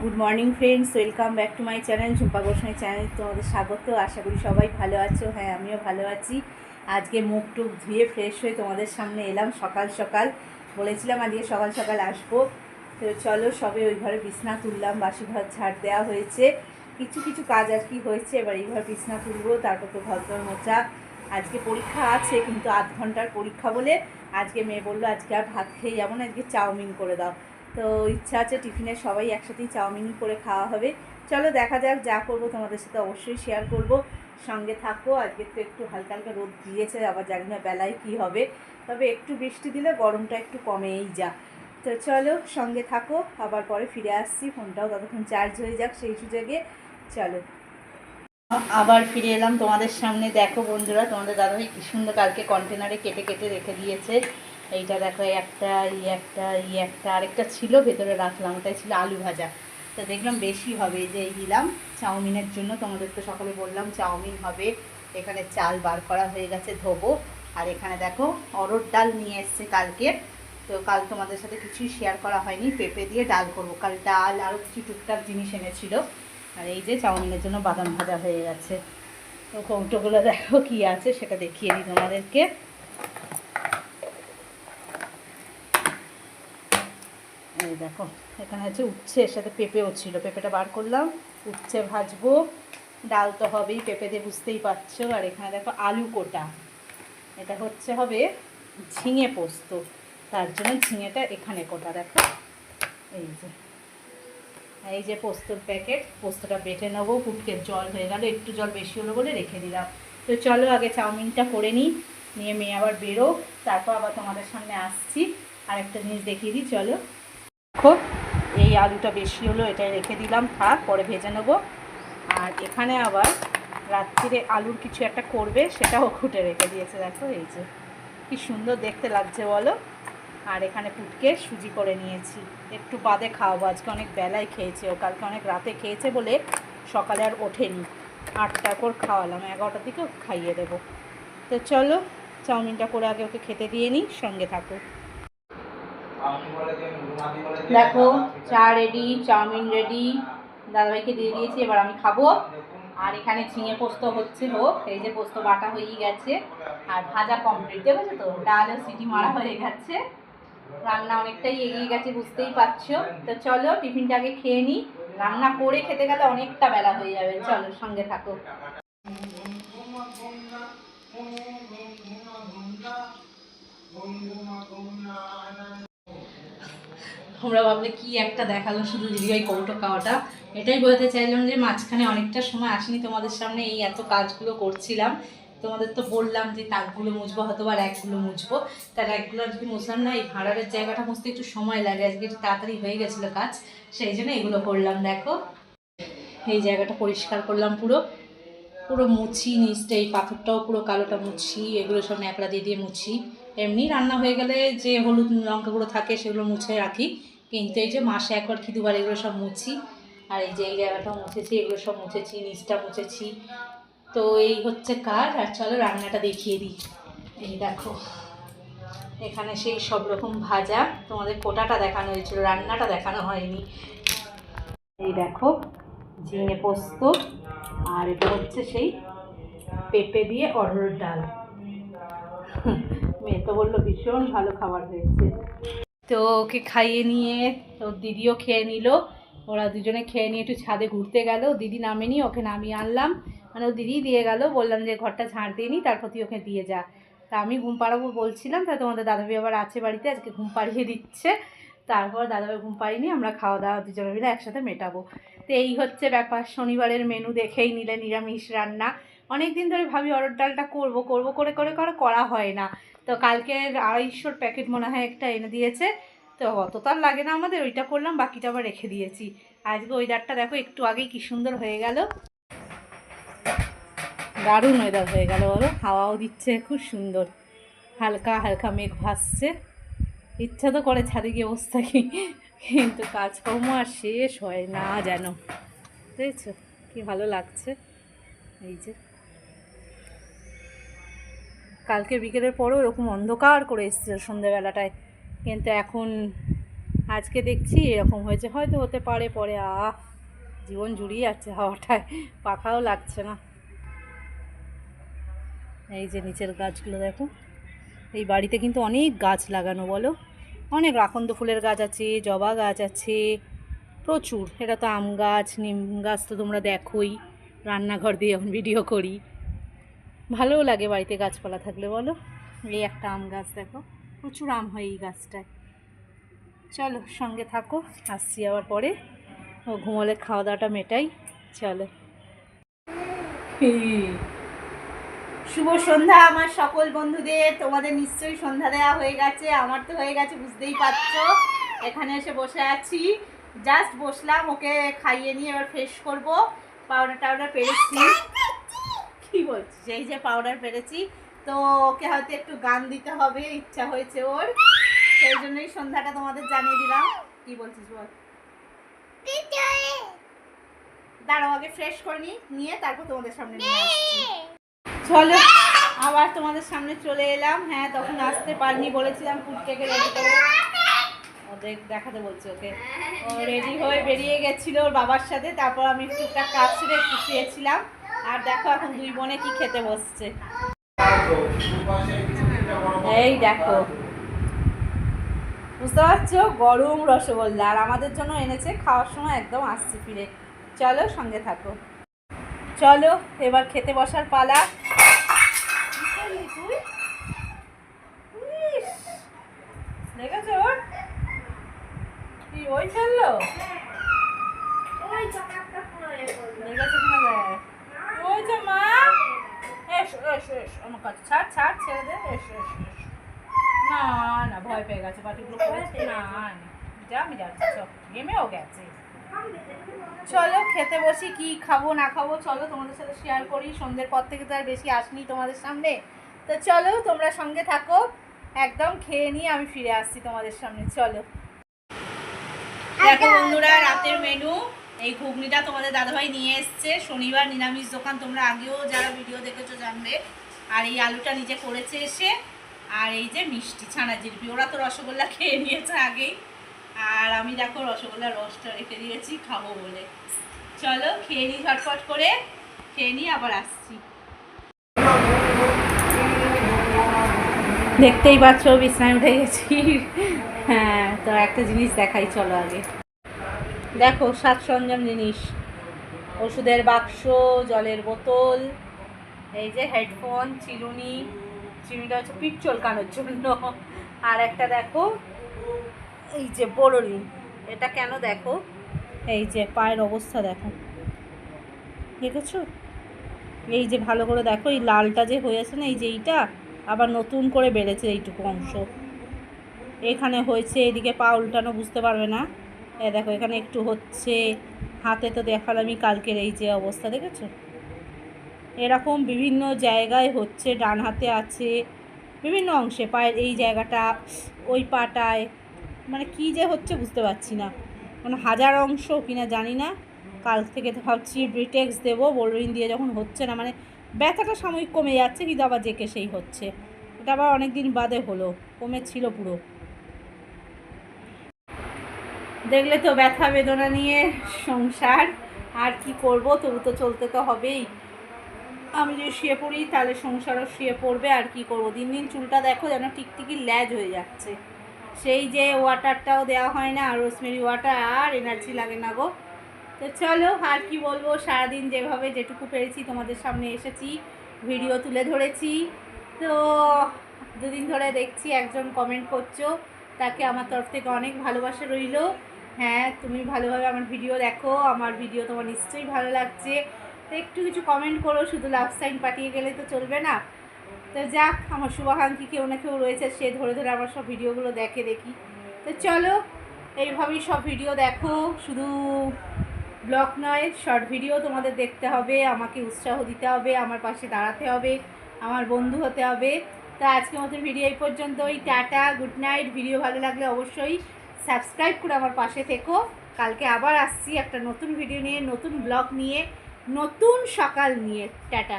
Good morning friends welcome back to my channel Jhumpa Goswami channel তোমাদের স্বাগত। আশা করি সবাই ভালো আছো। হ্যাঁ আমিও ভালো আছি। আজকে মুখ টুক ধুয়ে ফ্রেশ হয়ে তোমাদের সামনে এলাম সকাল সকাল। বলেছিলাম আজকে সকাল সকাল আসব। তো চলো সবে ওই ঘরে বিছনা তুললাম বাসি ঘর ঝাড় দেওয়া হয়েছে। কিছু কিছু কাজ আর কি হয়েছে, এবার এই ঘর বিছনা তুলবো। তারপর তো ঘর মোচা আজকে পরীক্ষা আছে, কিন্তু আধ ঘণ্টার পরীক্ষা বলে আজকে মেয়ে বলল, আজকে আর ভাত খেয়ে যাব না, আজকে চাউমিন করে দাও। তো ইচ্ছা আছে টিফিনে সবাই একসাথেই চাউমিনই করে খাওয়া হবে। চলো দেখা যাক যা করব তোমাদের সাথে অবশ্যই শেয়ার করব। সঙ্গে থাকো, আজকে তো একটু হালকা হালকা রোদ দিয়েছে, আবার জানি না বেলায় কী হবে। তবে একটু বৃষ্টি দিলে গরমটা একটু কমেই যা। তো চলো সঙ্গে থাকো, আবার পরে ফিরে আসছি, ফোনটাও ততক্ষণ চার্জ হয়ে যাক সেই সুযোগে। চলো। আবার ফিরে এলাম তোমাদের সামনে। দেখো বন্ধুরা, তোমাদের দাদাভাই কি সুন্দর কালকে কন্টেনারে কেটে কেটে রেখে দিয়েছে। এইটা দেখো একটা ই একটা ই একটা, আরেকটা ছিল ভেতরে রাখলাম, ওটাই ছিল আলু ভাজা। তো দেখলাম বেশি হবে যে এই দিলাম, চাউমিনের জন্য তোমাদের তো সকালে বললাম চাউমিন হবে। এখানে চাল বার করা হয়ে গেছে ধোবো। আর এখানে দেখো অরড় ডাল নিয়ে এসছে কালকে। তো কাল তোমাদের সাথে কিছুই শেয়ার করা হয়নি, পেঁপে দিয়ে ডাল করব। কাল ডাল আরও কিছু টুকটাক জিনিস এনেছিল। আর এই যে চাউমিনের জন্য বাদাম ভাজা হয়ে গেছে। তো কৌটোগুলো দেখো কি আছে, সেটা দেখিয়ে দিই তোমাদেরকে। এই দেখো, এখানে আছে উচ্ছে, এর সাথে পেঁপেও ছিল। পেঁপেটা বার করলাম, উচ্ছে ভাজবো। ডাল তো হবেই, পেঁপে দিয়ে বুঝতেই পারছ। আর এখানে দেখো আলু কোটা। এটা হচ্ছে হবে ঝিঙে পোস্ত। তার জন্য ঝিঙেটা এখানে কোটা, দেখো। এই যে এই যে পোস্তর প্যাকেট, পোস্তটা বেটে নেব। কুটকের জল হয়ে গেল, একটু জল বেশি হলো বলে রেখে দিলাম। তো চলো, আগে চাউমিনটা করে নিই, নিয়ে মেয়ে আবার বেরো তারপর আবার তোমাদের সামনে আসছি। আর একটা জিনিস দেখিয়ে দিই, চলো। দেখো এই আলুটা বেশি হলো, এটাই রেখে দিলাম, থাক, পরে ভেজে নেব। আর এখানে আবার রাত্রিরে আলুর কিছু একটা করবে, সেটাও খুঁটে রেখে দিয়েছে, দেখো, এই যে। কি সুন্দর দেখতে লাগছে, বলো। আর এখানে পুটকে সুজি করে নিয়েছি। একটু বাদে খাওয়াবো, আজকে অনেক বেলায় খেয়েছে ও, কালকে অনেক রাতে খেয়েছে বলে সকালে আর ওঠেনি। আটটার পর খাওয়ালাম, এগারোটার দিকে খাইয়ে দেবো। তো চলো, চাউমিনটা করে আগে ওকে খেতে দিয়ে নিই, সঙ্গে থাকো দেখো চা রেডি চাউমিন রেডি দাদাভাইকে দিয়ে দিয়েছি এবার আমি খাব। আর এখানে ঝিঙে পোস্ত হচ্ছে হোক এই যে পোস্ত বাটা হয়ে গেছে। আর ভাজা কমপ্লিট দেখেছ তো? ডালও সিটি মারা হয়ে গেছে। রান্না অনেকটাই এগিয়ে গেছে বুঝতেই পারছ? তো চলো টিফিনটা আগে খেয়ে নিই রান্না করে খেতে গেলে অনেকটা বেলা হয়ে যাবে। চলো সঙ্গে থাকো। তোমরা ভাবলে কি একটা দেখাল শুধু দিদিভাই কৌটো খাওয়াটা? এটাই বলতে চাইলাম যে মাঝখানে অনেকটা সময় আসেনি তোমাদের সামনে, এই এত কাজগুলো করছিলাম। তোমাদের তো বললাম যে তাকগুলো মুছবো হয়তো বা র্যাকগুলো মুছবো। তার র্যাকগুলো যদি মুছলাম না, এই ভাড়ারের জায়গাটা মুছতে একটু সময় লাগে, আজকে একটু তাড়াতাড়ি হয়ে গেছিল কাজ, সেই জন্য এগুলো করলাম, দেখো। এই জায়গাটা পরিষ্কার করলাম পুরো। পুরো মুছি নিচটা, এই পাথরটাও পুরো কালোটা মুছি, এগুলো সব ন্যাকড়া দিয়ে দিয়ে মুছি। এমনি রান্না হয়ে গেলে যে হলুদ লঙ্কাগুলো থাকে সেগুলো মুছে রাখি। কিন্তু এই যে মাসে একবার কি দুবার এগুলো সব মুছি। আর এই যে এই জায়গাটাও মুছেছি, এগুলো সব মুছেছি, নিচটা মুছেছি। তো এই হচ্ছে কাজ, আর চলো রান্নাটা দেখিয়ে দিই। এই দেখো, এখানে সেই সব রকম ভাজা। তোমাদের কোটাটা দেখানো হয়েছিল, রান্নাটা দেখানো হয়নি। এই দেখো, ঝিঙে পোস্ত, আর এটা হচ্ছে সেই পেঁপে দিয়ে অড়হর ডাল। মেয়ে তো বলল, ভীষণ ভালো খাবার হয়েছে। তো ওকে খাইয়ে নিয়ে ওর দিদিও খেয়ে নিল। ওরা দুজনে খেয়ে নিয়ে একটু ছাদে ঘুরতে গেল। দিদি নামেনি, ওকে নামিয়ে আনলাম। মানে ও দিদি দিয়ে গেল, বললাম যে ঘরটা ঝাড় দিয়ে নি, তারপর তুই ওকে দিয়ে যা। তা আমি ঘুম পাড়াবো বলছিলাম, তা তোমাদের দাদাভাই আবার আছে বাড়িতে, আজকে ঘুম পাড়িয়ে দিচ্ছে। তারপর দাদাভাই ঘুম পাড়িয়ে আমরা খাওয়া দাওয়া দুজনে মিলে একসাথে মেটাবো। তো এই হচ্ছে ব্যাপার, শনিবারের মেনু দেখেই নিলে নিরামিষ রান্না। অনেক দিন ধরে ভাবি অরড় ডালটা করব করব, করে করে করে, করা হয় না। তো কালকে আড়াইশোর প্যাকেট মনে হয় একটা এনে দিয়েছে। তো অত তার লাগে না আমাদের, ওইটা করলাম, বাকিটা আবার রেখে দিয়েছি। আজকে ওয়েদারটা দেখো, একটু আগেই কি সুন্দর হয়ে গেল। দারুণ ওয়েদার হয়ে গেল বলো, হাওয়াও দিচ্ছে, খুব সুন্দর। হালকা হালকা মেঘ ভাসছে। ইচ্ছা তো করে ছাদে গিয়ে বসে থাকি, কিন্তু কাজকর্ম আর শেষ হয় না যেন। বুঝেছ কি ভালো লাগছে। এই যে। কালকে বিকেলের পরেও এরকম অন্ধকার করে এসেছিল সন্ধেবেলাটায়। কিন্তু এখন আজকে দেখছি এরকম হয়েছে। হয়তো হতে পারে পরে, আহ, জীবন জুড়িয়ে যাচ্ছে হাওয়াটায়। পাখাও লাগছে না। এই যে নিচের গাছগুলো দেখো। এই বাড়িতে কিন্তু অনেক গাছ লাগানো, বলো। অনেক রাখন্দ ফুলের গাছ আছে, জবা গাছ আছে, প্রচুর। এটা তো আম গাছ, নিম গাছ তো তোমরা দেখোই। রান্নাঘর দিয়ে যখন ভিডিও করি। ভালোও লাগে বাড়িতে গাছপালা থাকলে বলো? এই একটা আম গাছ দেখো প্রচুর আম হয় এই গাছটায়। চলো সঙ্গে থাকো আসছি আবার পরে। ও ঘুমোলে খাওয়া দাওয়াটা মেটাই চলো। শুভ সন্ধ্যা আমার সকল বন্ধুদের তোমাদের নিশ্চয়ই সন্ধ্যা দেওয়া হয়ে গেছে আমার তো হয়ে গেছে বুঝতেই পারছ। এখানে এসে বসে আছি। জাস্ট বসলাম ওকে খাইয়ে নিয়ে এবার ফ্রেশ করব পাউডার টাউডার পেরেছি। কি বলছিস এই যে পাউডার পেরেছি, তো ওকে হয়তো একটু গান দিতে হবে, ইচ্ছা হয়েছে ওর। সেই জন্যই সন্ধ্যাটা তোমাদের জানিয়ে দিলাম। কি বলছিস বল? দাঁড়াও, আগে ফ্রেশ করে নি, নিয়ে তারপর তোমাদের সামনে নিয়ে চলো, আবার তোমাদের সামনে চলে এলাম। হ্যাঁ তখন আসতে পারিনি, বলেছিলাম পুটকেকে রেডি করে ওদের দেখাতে বলছি ওকে। ও রেডি হয়ে বেরিয়ে গেছিল ওর বাবার সাথে, তারপর আমি টুকটাক কাজ ছেড়ে একটু আর দেখো এখন দুই বোনে কি খেতে বসছে। এই দেখো। বুঝতে পারছ? গরম রসগোল্লা। আর আমাদের জন্য এনেছে, খাওয়ার সময় একদম আসছে ফিরে। চলো সঙ্গে থাকো। চলো, এবার খেতে বসার পালা। দেখেছ ওই ফেলল দেখেছ কিনা দেখ ওই যে মা এসো এসো এসো ছাড় ছাড়, ছেড়ে দে, এসো এসো এসো। না না, ভয় পেয়ে গেছে করেছে না না আমি যাচ্ছি, চল। গেমেও গেছে। চলো, খেতে বসি, কি খাব, না খাব, চলো, তোমাদের সাথে শেয়ার করি। সন্ধ্যের পর থেকে তো আর বেশি আসনি তোমাদের সামনে। তো চলো, তোমরা সঙ্গে থাকো। একদম খেয়ে নিয়ে আমি ফিরে আসছি তোমাদের সামনে। চলো। দেখো বন্ধুরা, রাতের মেনু এই ঘুগনিটা তোমাদের দাদাভাই নিয়ে এসছে। শনিবার নিরামিষ দোকান, তোমরা আগেও যারা ভিডিও দেখেছ জানবে। আর এই আলুটা নিজে করেছে এসে, আর এই যে মিষ্টি ছানা জিলিপি, ওরা তো রসগোল্লা খেয়ে নিয়েছে আগেই। আর আমি দেখো রসগোল্লার রসটা রেখে দিয়েছি, খাব বলে। চলো খেয়ে নিই ঝটফট করে, খেয়ে নিই আবার আসছি। দেখতেই পাচ্ছ, বিছনায় উঠে গেছি। হ্যাঁ তো একটা জিনিস দেখাই, চলো আগে। দেখো সাত সরঞ্জাম জিনিস। ওষুধের বাক্স, জলের বোতল এই যে হেডফোন চিরুনি, চিরুনিটা হচ্ছে পিঠ চলকানোর জন্য। আর একটা দেখো, এই যে বড়লি এটা কেন দেখো? এই যে পায়ের অবস্থা দেখো। দেখেছ? এই যে ভালো করে দেখো, এই লালটা যে হয়েছে না, এই যে এইটা, আবার নতুন করে বেড়েছে এইটুকু অংশ। এখানে হয়েছে, এদিকে পা উল্টানো বুঝতে পারবে না। এ দেখো, এখানে একটু হচ্ছে, হাতে তো দেখালামই কালকের এই যে অবস্থা, দেখেছ? এরকম বিভিন্ন জায়গায় হচ্ছে, ডান হাতে আছে, বিভিন্ন অংশে, পায়ের এই জায়গাটা, ওই পাটায় মানে কী যে হচ্ছে বুঝতে পারছি না। মানে হাজার অংশ কিনা জানি না। কাল থেকে ভাবছি ব্রিটেক্স দেবো বোলরিন দিয়ে যখন হচ্ছে না মানে ব্যথাটা সাময়িক কমে যাচ্ছে, কিন্তু আবার জেকে সেই হচ্ছে। এটা আবার অনেক দিন বাদে হলো, কমেছিল পুরো। দেখলে তো ব্যথা বেদনা নিয়ে সংসার, আর কি করব? তবু তো চলতে তো হবেই। আমি যদি শুয়ে পড়ি, তাহলে সংসারও শুয়ে পড়বে, আর কি করব? দিন দিন চুলটা দেখো যেন টিকটিকি ল্যাজ হয়ে যাচ্ছে। সেই যে ওয়াটারটাও দেওয়া হয় না আর রোজমেরি ওয়াটার আর এনার্জি লাগে না গো। তো চলো, আর কি বলব? সারাদিন যেভাবে যেটুকু পেরেছি, তোমাদের সামনে এসেছি ভিডিও তুলে ধরেছি। তো দুদিন ধরে দেখছি একজন কমেন্ট করছ, তাকে আমার তরফ থেকে অনেক ভালোবাসা রইল। হ্যাঁ তুমি ভালোভাবে আমার ভিডিও দেখো, আমার ভিডিও তোমার নিশ্চয়ই ভালো লাগছে। তো একটু কিছু কমেন্ট করো, শুধু লাভ সাইন পাঠিয়ে গেলে তো চলবে না। তো যাক, আমার শুভাকাঙ্ক্ষী কেউ না কেউ রয়েছে, সে ধরে ধরে আমার সব ভিডিওগুলো দেখে দেখি। তো চলো, এইভাবেই সব ভিডিও দেখো, শুধু ব্লগ নয় শর্ট ভিডিও তোমাদের দেখতে হবে, আমাকে উৎসাহ দিতে হবে, আমার পাশে দাঁড়াতে হবে, আমার বন্ধু হতে হবে। তো আজকের মতো ভিডিও এই পর্যন্তই, টাটা গুড নাইট ভিডিও ভালো লাগলে অবশ্যই সাবস্ক্রাইব করে আমার পাশে থেকো। কালকে আবার আসছি একটা নতুন ভিডিও নিয়ে, নতুন ব্লগ নিয়ে। নতুন সকাল নিয়ে টাটা।